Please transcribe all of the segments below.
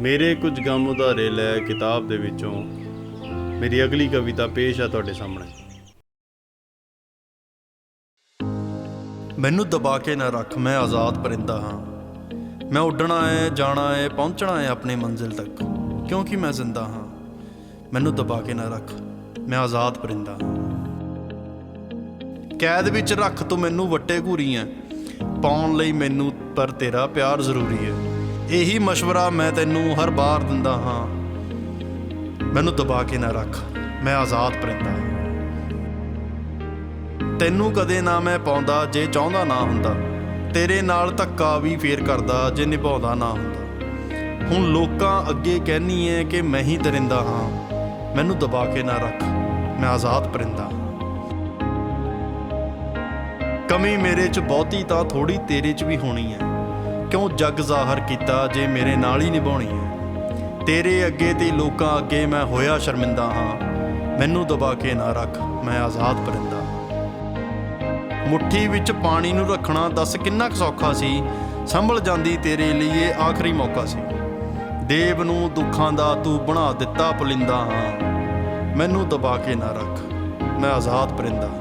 ਮੇਰੇ ਕੁਝ ਗਮ ਉਧਾਰੇ ਲੈ ਕਿਤਾਬ ਦੇ ਵਿੱਚੋਂ ਮੇਰੀ ਅਗਲੀ ਕਵਿਤਾ ਪੇਸ਼ ਆ ਤੁਹਾਡੇ ਸਾਹਮਣੇ। ਮੈਨੂੰ ਦਬਾ ਕੇ ਨਾ ਰੱਖ, ਮੈਂ ਆਜ਼ਾਦ ਪਰਿੰਦਾ ਹਾਂ। ਮੈਂ ਉੱਡਣਾ ਹੈ, ਜਾਣਾ ਹੈ, ਪਹੁੰਚਣਾ ਹੈ ਆਪਣੀ ਮੰਜ਼ਿਲ ਤੱਕ, ਕਿਉਂਕਿ ਮੈਂ ਜ਼ਿੰਦਾ ਹਾਂ। ਮੈਨੂੰ ਦਬਾ ਕੇ ਨਾ ਰੱਖ, ਮੈਂ ਆਜ਼ਾਦ ਪਰਿੰਦਾ ਹਾਂ। ਕੈਦ ਵਿੱਚ ਰੱਖ ਤੂੰ ਮੈਨੂੰ ਵੱਟੇ ਘੂਰੀਆਂ ਪਾਉਣ ਲਈ ਮੈਨੂੰ ਪਰ ਤੇਰਾ ਪਿਆਰ ਜ਼ਰੂਰੀ ਹੈ ਇਹੀ مشਵਰਾ ਮੈਂ ਤੈਨੂੰ ਹਰ ਵਾਰ ਦਿੰਦਾ ਹਾਂ। ਮੈਨੂੰ ਦਬਾ ਕੇ ਨਾ ਰੱਖ, ਮੈਂ ਆਜ਼ਾਦ ਪਰਿੰਦਾ ਹਾਂ। ਤੈਨੂੰ ਕਦੇ ਨਾ ਮੈਂ ਪਾਉਂਦਾ ਜੇ ਚਾਹੁੰਦਾ ਨਾ ਹੁੰਦਾ। ਤੇਰੇ ਨਾਲ ਧੱਕਾ ਵੀ ਫੇਰ ਕਰਦਾ ਜੇ ਨਿਭਾਉਂਦਾ ਨਾ ਹੁੰਦਾ। ਹੁਣ ਲੋਕਾਂ ਅੱਗੇ ਕਹਿਨੀ ਐ ਕਿ ਮੈਂ ਹੀ ਦਰਿੰਦਾ ਹਾਂ। ਮੈਨੂੰ ਦਬਾ ਕੇ ਨਾ ਰੱਖ, ਮੈਂ ਆਜ਼ਾਦ ਪਰਿੰਦਾ ਕਮੀ ਮੇਰੇ 'ਚ ਬਹੁਤੀ ਤਾਂ ਥੋੜੀ ਤੇਰੇ 'ਚ ਵੀ ਹੋਣੀ ਐ ਕਿਉਂ ਜੱਗ ਜ਼ਾਹਰ ਕੀਤਾ ਜੇ ਮੇਰੇ ਨਾਲ ਹੀ ਨਿਭਾਉਣੀ ਹੈ ਤੇਰੇ ਅੱਗੇ ਤੇ ਲੋਕਾਂ ਅੱਗੇ ਮੈਂ ਹੋਇਆ ਸ਼ਰਮਿੰਦਾ ਹਾਂ ਮੈਨੂੰ ਦਬਾ ਕੇ ਨਾ ਰੱਖ, ਮੈਂ ਆਜ਼ਾਦ ਪਰਿੰਦਾ ਹਾਂ। ਮੁੱਠੀ ਵਿੱਚ ਪਾਣੀ ਨੂੰ ਰੱਖਣਾ ਦੱਸ ਕਿੰਨਾ ਕੁ ਸੌਖਾ ਸੀ ਸੰਭਲ ਜਾਂਦੀ ਤੇਰੇ ਲਈ ਇਹ ਆਖਰੀ ਮੌਕਾ ਸੀ ਦੇਵ ਨੂੰ ਦੁੱਖਾਂ ਦਾ ਤੂੰ ਬਣਾ ਦਿੱਤਾ ਪੁਲਿੰਦਾ ਹਾਂ ਮੈਨੂੰ ਦਬਾ ਕੇ ਨਾ ਰੱਖ, ਮੈਂ ਆਜ਼ਾਦ ਪਰਿੰਦਾ ਹਾਂ।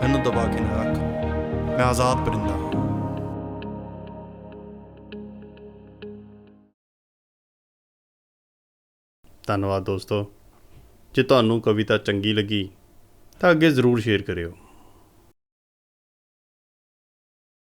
ਮੈਨੂੰ ਦਬਾ ਕੇ ਨਾ ਰੱਖ, ਮੈਂ ਆਜ਼ਾਦ ਪਰਿੰਦਾ ਹਾਂ। ਧੰਨਵਾਦ ਦੋਸਤੋ। ਜੇ ਤੁਹਾਨੂੰ ਕਵਿਤਾ ਚੰਗੀ ਲੱਗੀ ਤਾਂ ਅੱਗੇ ਜ਼ਰੂਰ ਸ਼ੇਅਰ ਕਰਿਓ।